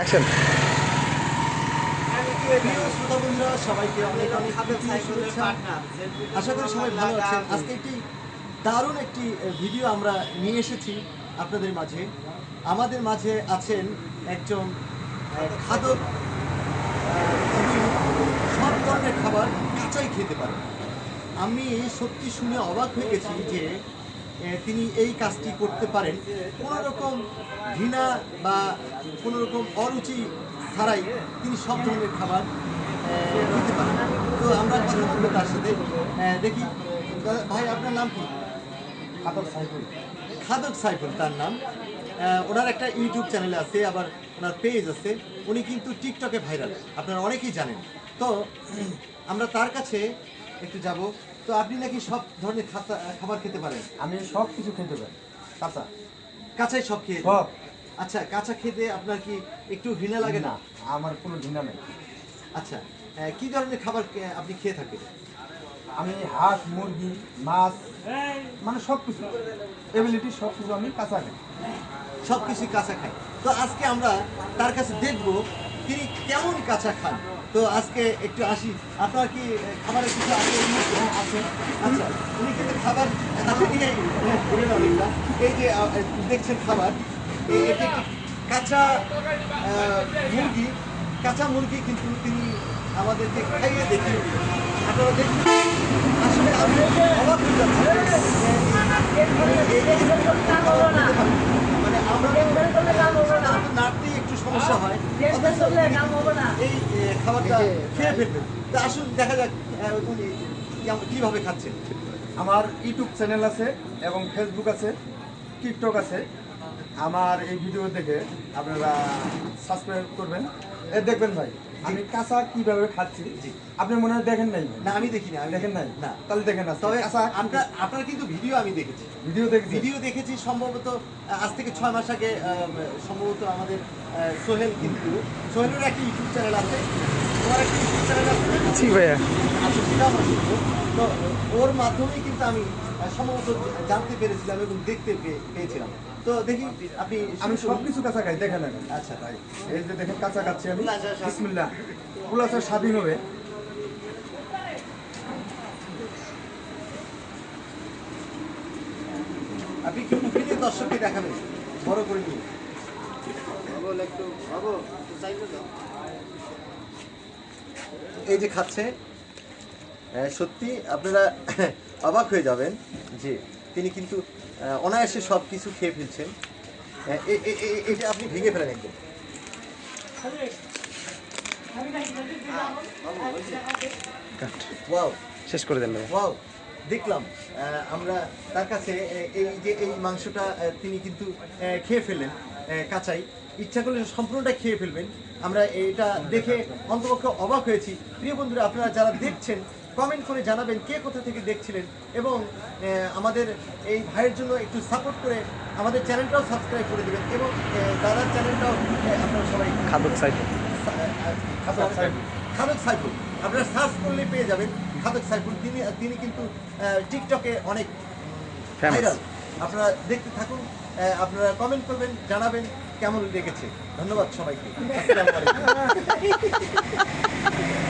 Action শ্রোতা বন্ধুরা সবাইকে অনেক অনেক। আশা করি সবাই ভালো আজকে একটি দারুণ একটি ভিডিও আমরা নিয়ে এসেছি আপনাদের মাঝে। আমাদের মাঝে আছেন একজন খাদক সব ধরনের খাবার কাঁচাই খেতে পারেন। আমি সত্যি শুনে অবাক হয়ে গেছি যে তিনি এই কাজটি করতে পারেন। কোনো রকম ঘৃণা বা কোনো রকম অরুচি ছাড়াই তিনি সব ধরনের খাবার খেতে পারেন। তো আমরা কথা বলব তার সাথে। দেখি ভাই আপনার নাম কি? খাদক সাইফুল। খাদক সাইফুল তার নাম। ওনার একটা ইউটিউব চ্যানেল আছে আবার ওনার পেজ আছে। উনি কিন্তু টিকটকে ভাইরাল আপনারা অনেকেই জানেন। তো আমরা তার কাছে একটু যাব। তো আপনি নাকি সব ধরনের খাবার খেতে পারেন? আমি সব কিছু খেতে পারি। কাঁচা? কাঁচাই সব খেয়ে সব। আচ্ছা কাঁচা খেতে আপনার কি একটু ঘৃণা লাগে না? আমার কোনো ঘৃণা নেই। আচ্ছা কি ধরনের খাবার আপনি খেয়ে থাকেন? আমি হাঁস মুরগি মাছ মানে সব কিছু। এবিলিটি সব কিছু আমি কাঁচা খাই। সব কিছু কাঁচা খাই। তো আজকে আমরা তার কাছে দেখব তিনি কেমন কাঁচা খান? তো আজকে একটু আসি। আপনার কি খাবারের কিছু আছে? আছে। আচ্ছা উনি কিন্তু খাবার হাতে নিয়ে ঘুরে এই যে দেখছেন খাবার এটি কাঁচা মুরগি। কাঁচা মুরগি কিন্তু তিনি আমাদেরকে খাইয়ে দেখিয়ে দিলেন। আপনারা দেখুন, আসলে আমি অবাক হয়ে যাচ্ছি যে, এই- এই- মানে আমরা সাধারণত নাড়তেই একটু সমস্যা হয় অথচ এই খাবারটা খেয়ে ফেলবেন। তা আসুন দেখা যাক উনি কীভাবে খাচ্ছেন। আমার ইউটিউব চ্যানেল আছে এবং ফেসবুক আছে টিকটক আছে। আমার এই ভিডিও দেখে আপনারা সাবস্ক্রাইব করবেন। দেখবেন ভাই আমি কাঁচা কীভাবে খাচ্ছি। আপনি মনে হয় দেখেন নাই? না আমি দেখিনি আমি দেখেন নাই? না। তাহলে দেখেন না তবে আপনার আপনার কিন্তু ভিডিও আমি দেখেছি। ভিডিও দেখছি ভিডিও দেখেছি সম্ভবত আজ থেকে ছয় মাস আগে সম্ভবত আমাদের সোহেল কিন্তু সোহেলের একটা ইউটিউব চ্যানেল আছে। তোমার একটা ইউটিউব চ্যানেল আছে। জি ভাইয়া। আচ্ছা সেটা আমার তো ওর মাধ্যমেই কিন্তু আমি সম্ভবত জানতে পেরেছিলাম এবং দেখতে পেয়েছিলাম। তো দেখি আপনি আমি শুরু সব করুন। কিছু কাঁচা খাই দেখেন আচ্ছা তাই। এই যে দেখেন কাঁচা খাচ্ছি আমি আচ্ছা। বিসমিল্লাহ। স্বাধীন হবে। আপনি কি মুখে নিয়ে দর্শককে দেখাবেন বড় করে নিয়ে এই যে খাচ্ছে সত্যি আপনারা অবাক হয়ে যাবেন যে তিনি কিন্তু অনায়াসে সব কিছু খেয়ে ফেলছেন। এটা আপনি ভেঙে ফেলেন একদম। শেষ করে দেন ওয়াও দেখলাম। আমরা তার কাছে এই যে এই মাংসটা তিনি কিন্তু খেয়ে ফেললেন কাঁচাই। ইচ্ছা করলে সম্পূর্ণটা খেয়ে ফেলবেন। আমরা এটা দেখে অন্তপক্ষে অবাক হয়েছি। প্রিয় বন্ধুরা আপনারা যারা দেখছেন কমেন্ট করে জানাবেন কে কোথা থেকে দেখছিলেন এবং আমাদের এই ভাইয়ের জন্য একটু সাপোর্ট করে আমাদের চ্যানেলটাও সাবস্ক্রাইব করে দেবেন এবং দাদার চ্যানেলটাও আপনারা সবাই খাদক সাইফুল। খাদক সাইফুল। আপনারা সার্চ করলেই পেয়ে যাবেন খাদক সাইফুল। তিনি তিনি কিন্তু টিকটকে অনেক ভাইরাল আপনারা দেখতে থাকুন আপনারা কমেন্ট করবেন জানাবেন কেমন লেগেছে। ধন্যবাদ সবাইকে।